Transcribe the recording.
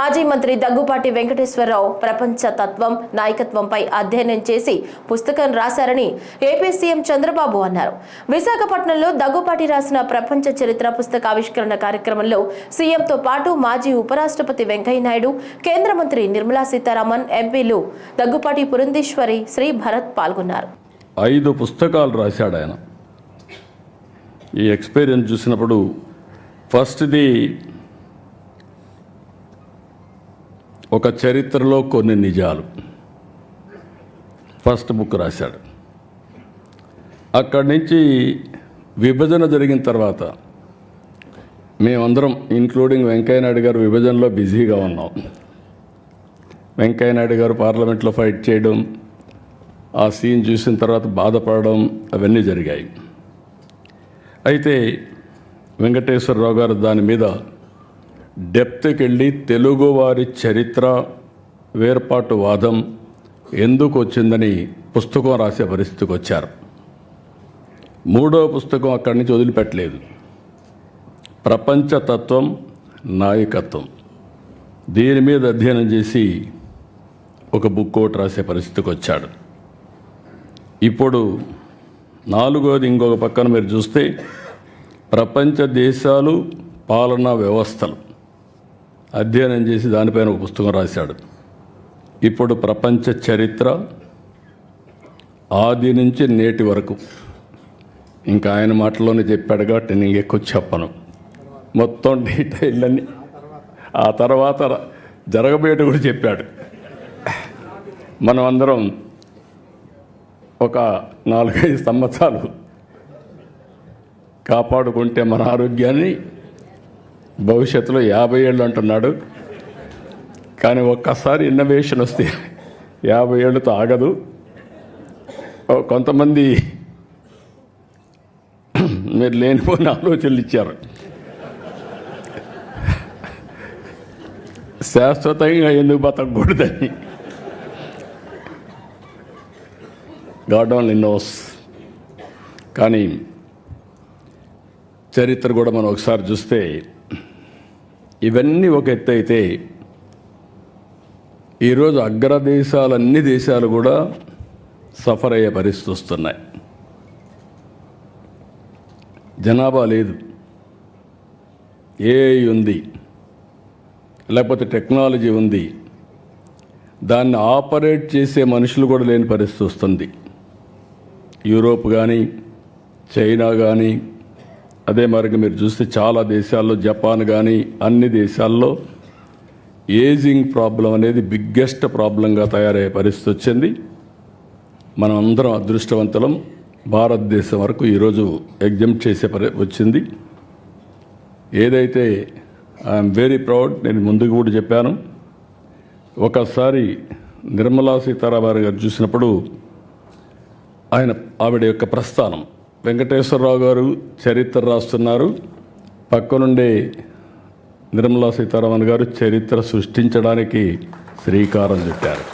మాజీ మంత్రి దగ్గుపాటి వెంకటేశ్వరరావు ప్రపంచ తత్వం నాయకత్వంపై అధ్యయనం చేసి పుస్తకం రాశారని ఏపీ సీఎం చంద్రబాబు అన్నారు. విశాఖపట్నంలో దగ్గుపాటి రాసిన ప్రపంచ చరిత్ర పుస్తక ఆవిష్కరణ కార్యక్రమంలో సీఎంతో పాటు మాజీ ఉపరాష్ట్రపతి వెంకయ్యనాయుడు కేంద్ర మంత్రి నిర్మలా సీతారామన్ ఎంపీలు దగ్గుపాటి పురంధేశ్వరి శ్రీ భరత్ పాల్గొన్నారు. ఐదు పుస్తకాలు రాశాడు ఆయన. ఈ ఎక్స్పీరియన్స్ చూసినప్పుడు ఫస్ట్ది ఒక చరిత్రలో కొన్ని నిజాలు. ఫస్ట్ బుక్ రాశాడు. అక్కడి నుంచి విభజన జరిగిన తర్వాత మేమందరం ఇంక్లూడింగ్ వెంకయ్యనాయుడు గారు విభజనలో బిజీగా ఉన్నాం. వెంకయ్యనాయుడు గారు పార్లమెంట్లో ఫైట్ చేయడం ఆ సీన్ చూసిన తర్వాత బాధపడడం అవన్నీ జరిగాయి. అయితే వెంకటేశ్వరరావు గారు దాని మీద డెప్త్కి వెళ్ళి తెలుగువారి చరిత్ర వేర్పాటు వాదం ఎందుకు వచ్చిందని పుస్తకం రాసే పరిస్థితికి వచ్చారు. మూడో పుస్తకం అక్కడి నుంచి వదిలిపెట్టలేదు. ప్రపంచతత్వం నాయకత్వం. దీని మీద అధ్యయనం చేసి ఒక బుక్ ఒకటి రాసే పరిస్థితికి వచ్చాడు. ఇప్పుడు నాలుగోది ఇంకొక పక్కన మీరు చూస్తే ప్రపంచ దేశాలు పాలనా వ్యవస్థలు. అధ్యయనం చేసి దానిపైన ఒక పుస్తకం రాశాడు. ఇప్పుడు ప్రపంచ చరిత్ర ఆది నుంచి నేటి వరకు. ఇంకా ఆయన మాటలోనే చెప్పాడు కాబట్టి నేను ఎక్కువ చెప్పను. మొత్తం డీటెయిల్ అన్ని ఆ తర్వాత జరగబోయేట కూడా చెప్పాడు. మనం అందరం ఒక నాలుగైదు సంవత్సరాలు కాపాడుకుంటే మన ఆరోగ్యాన్ని భవిష్యత్తులో యాభై ఏళ్ళు అంటున్నాడు. కానీ ఒక్కసారి ఇన్నోవేషన్ వస్తే యాభై ఏళ్ళతో ఆగదు. కొంతమంది మీరు లేనిపోయిన ఆలోచనలు ఇచ్చారు. శాశ్వతంగా ఎందుకు బతకూడదని గాడ్ ఓన్లీ నోస్. కానీ చరిత్ర కూడా మనం ఒకసారి చూస్తే ఇవన్నీ ఒక ఎత్తు అయితే ఈరోజు అగ్రదేశాలు అన్ని దేశాలు కూడా సఫర్ అయ్యే పరిస్థితి వస్తున్నాయి. జనాభా లేదు. ఏ ఉంది. లేకపోతే టెక్నాలజీ ఉంది. దాన్ని ఆపరేట్ చేసే మనుషులు కూడా లేని పరిస్థితి వస్తుంది. యూరోప్ కానీ చైనా కానీ అదే మరిగా మీరు చూస్తే చాలా దేశాల్లో జపాన్ కానీ అన్ని దేశాల్లో ఏజింగ్ ప్రాబ్లం అనేది బిగ్గెస్ట్ ప్రాబ్లంగా తయారయ్యే పరిస్థితి వచ్చింది. మనం అందరం అదృష్టవంతులం. భారతదేశం వరకు ఈరోజు ఎగ్జామ్ చేసే పరి వచ్చింది. ఏదైతే ఐఎమ్ వెరీ ప్రౌడ్ నేను ముందుకు కూడా చెప్పాను. ఒకసారి నిర్మలా సీతారామన్ గారు చూసినప్పుడు ఆయన ఆవిడ యొక్క ప్రస్థానం వెంకటేశ్వరరావు గారు చరిత్ర రాస్తున్నారు. పక్కనుండే నిర్మలా సీతారామన్ గారు చరిత్ర సృష్టించడానికి శ్రీకారం చుట్టారు.